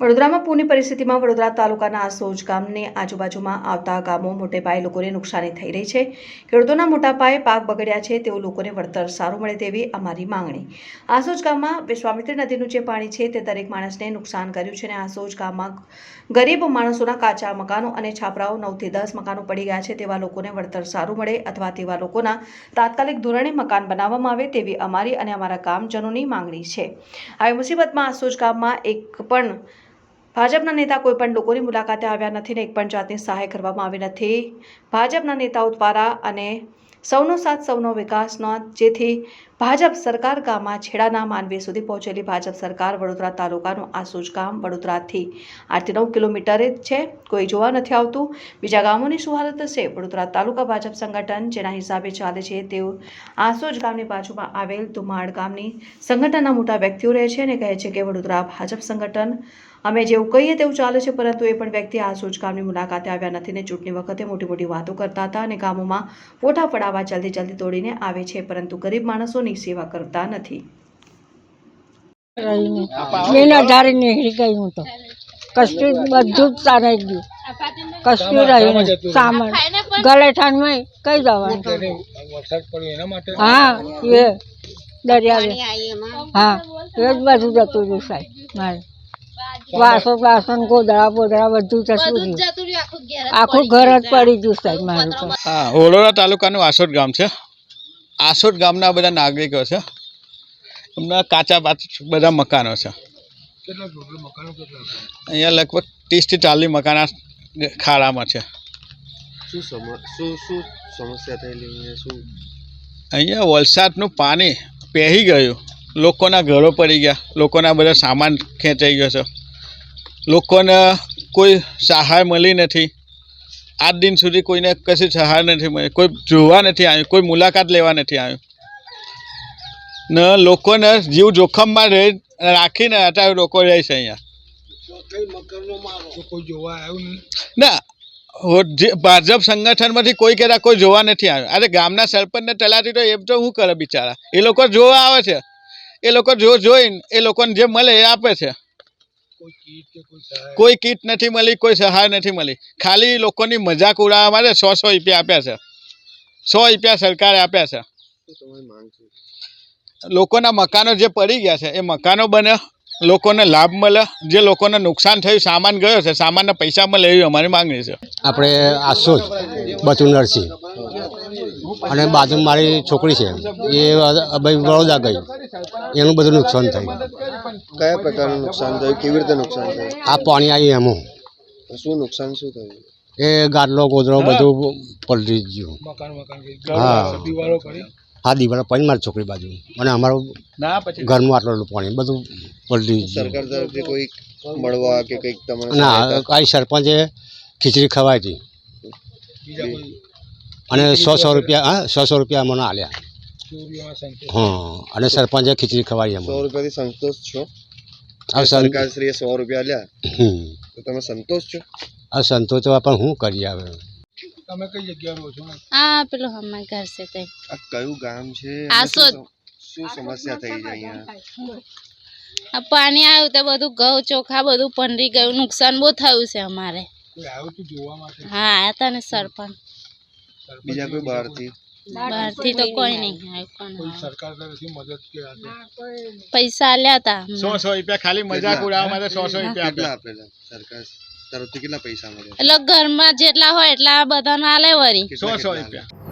વડોદરામાં પૂરની પરિસ્થિતિમાં વડોદરા તાલુકાના આસોજ ગામની આજુબાજુમાં આવતા ગામો મોટે પાયે લોકોને નુકસાની થઈ રહી છે. ખેડૂતોના મોટા પાયે પાક બગડ્યા છે, તેઓ લોકોને વળતર સારું મળે તેવી અમારી માંગણી. આસોજ ગામમાં વિશ્વામિત્રી નદીનું જે પાણી છે તે દરેક માણસને નુકસાન કર્યું છે અને આસોજ ગામમાં ગરીબ માણસોના કાચા મકાનો અને છાપરાઓ નવથી દસ મકાનો પડી ગયા છે તેવા લોકોને વળતર સારું મળે અથવા તેવા લોકોના તાત્કાલિક ધોરણે મકાન બનાવવામાં આવે તેવી અમારી અને અમારા ગામજનોની માંગણી છે. આવી મુસીબતમાં આસોજ ગામમાં એક પણ ભાજપના નેતા કોઈ પણ લોકોની મુલાકાતે આવ્યા નથી ને એક પણ જાતની સહાય કરવામાં આવી નથી. ભાજપના નેતાઓ દ્વારા અને સૌનો સાથ, સૌનો વિકાસનો, જેથી ભાજપ સરકાર ગામમાં છેડાના માનવી સુધી પહોંચેલી ભાજપ સરકાર વડોદરા તાલુકાનું આસોજ ગામ વડોદરાથી આઠથી નવ કિલોમીટરે જ છે. કોઈ જોવા નથી આવતું. બીજા ગામોની શું હાલત હશે? વડોદરા તાલુકા ભાજપ સંગઠન જેના હિસાબે ચાલે છે તેઓ આસોજ ગામની બાજુમાં આવેલ ધુમાડ ગામની સંગઠનના મોટા વ્યક્તિઓ રહે છે અને કહે છે કે વડોદરા ભાજપ સંગઠન અમે જેવું કહીએ તેવું ચાલે છે, પરંતુ એ પણ વ્યક્તિ આસોજ ગામની મુલાકાતે આવ્યા નથી ને ચૂંટણી વખતે મોટી મોટી વાતો કરતા હતા અને ગામોમાં ફોટા પડાવવા જલ્દી જલ્દી દોડીને આવે છે. પરંતુ ગરીબ માણસોની સેવા કરતા નથી. ગઈ હું તો. કશું બધું જ તારાઈ ગયું. કશું રહ્યું સામાન. ગલેઠાણમાં કઈ જવાનું? વરસાદ પડ્યો એના માટે હા એ દરિયા હા એ જ બધું જતું રહ્યું સાહેબ મારે. વાસો વાસણ ગોદળા બોદડા બધું જતું રહ્યું. આખું ઘર જ પડી ગયું. સાહેબ મારું હા વડોદરા તાલુકાનું આસોદ ગામ છે. આસોદ ગામના બધા નાગરિકો છે. એમના કાચા પાચ બધા મકાનો છે. અહીંયા લગભગ ત્રીસથી ચાલીસ મકાન ખાડામાં છે. શું શું શું સમસ્યા થયેલી શું? અહીંયા વલસાડનું પાણી પહેરી ગયું. લોકોના ઘરો પડી ગયા. લોકોના બધા સામાન ખેંચાઈ ગયો છે. લોકોને કોઈ સહાય મળી નથી. આજ દિન સુધી કોઈને કશી સહાય નથી મળી. કોઈ જોવા નથી આવ્યું, કોઈ મુલાકાત લેવા નથી આવ્યું. ને લોકોને જીવ જોખમમાં રહી રાખીને અત્યારે લોકો રહે છે અહીંયા. ના ભાજપ સંગઠનમાંથી કોઈ કહેતા કોઈ જોવા નથી આવ્યું. અરે ગામના સરપંચને તલાટી તો એમ તો શું કરે બિચારા? એ લોકો જોવા આવે છે. એ લોકો જો જોઈને એ લોકોને જે મળે એ આપે છે. કોઈ કીટ નથી મળી કોઈ સહાય નથી મળી. ખાલી લોકોની મજાક ઉડાવવા માટે સો સો રૂપિયા આપ્યા છે. સો રૂપિયા સરકારે આપ્યા છે. શું તમારી માંગ છે? લોકોના મકાનો જે પડી ગયા છે એ મકાનો બને લોકોને લાભ મળે. જે લોકોને નુકસાન થયું સામાન ગયો છે સામાનના પૈસા મળે એવી અમારી માંગણી છે. આપણે આસોજ બચુ નરસિંહ અને બાજુ મારી છોકરી છે એ ભાઈ વડોદરા ગઈ. એનું બધું નુકસાન થયું. કયા પ્રકારનું નુકસાન થયું? કેવી રીતે નુકસાન થયું? આ પાણી આવી એમાં. શું નુકસાન શું થયું? એ ગાડલો ગોદરો બધું પલટી ગયું. હા. હા દિવાળો પાણી મારી છોકરી બાજુ. અને અમારું ના ઘરનું આટલું આટલું પાણી બધું પલટી સરકાર તરફથી કોઈ મળવા કે કંઈક ના કાંઈ સરપંચે ખીચડી ખવાઈ હતી. અને સો સો રૂપિયા હા સો સો રૂપિયા મને આલ્યા. હા અને સરપંચે ખીચડી ખવાઈ સો રૂપિયાથી સંતોષ છો? સરકારશ્રીએ સો રૂપિયા આલ્યા? તો તમે સંતોષ છો? આ સંતોષ તો પણ શું રહો છો? હા પેલું હમણાં ઘર છે તે. આ કયું ગામ છે? આસોદ. શું સમસ્યા થઈ જાય અહીંયા? આ પાણી આવ્યું તો બધું ઘઉં ચોખા બધું પંડી ગયું. નુકસાન બહુ થયું છે અમારે. હા આયા હતા ને સરપંચ. બીજા કોઈ બહારથી? બહારથી તો કોઈ નહીં આવ્યું કોણ આવ્યું? પૈસા આલ્યા હતા. સો સો રૂપિયા ખાલી મજાક ઉડાવવા માટે સો સો રૂપિયા આપ્યા. આપેલા? સરકાર તરફથી કેટલા પૈસા મળ્યા? એટલે ઘરમાં જેટલા હોય એટલા બધાને આલે વરી. સો સો રૂપિયા.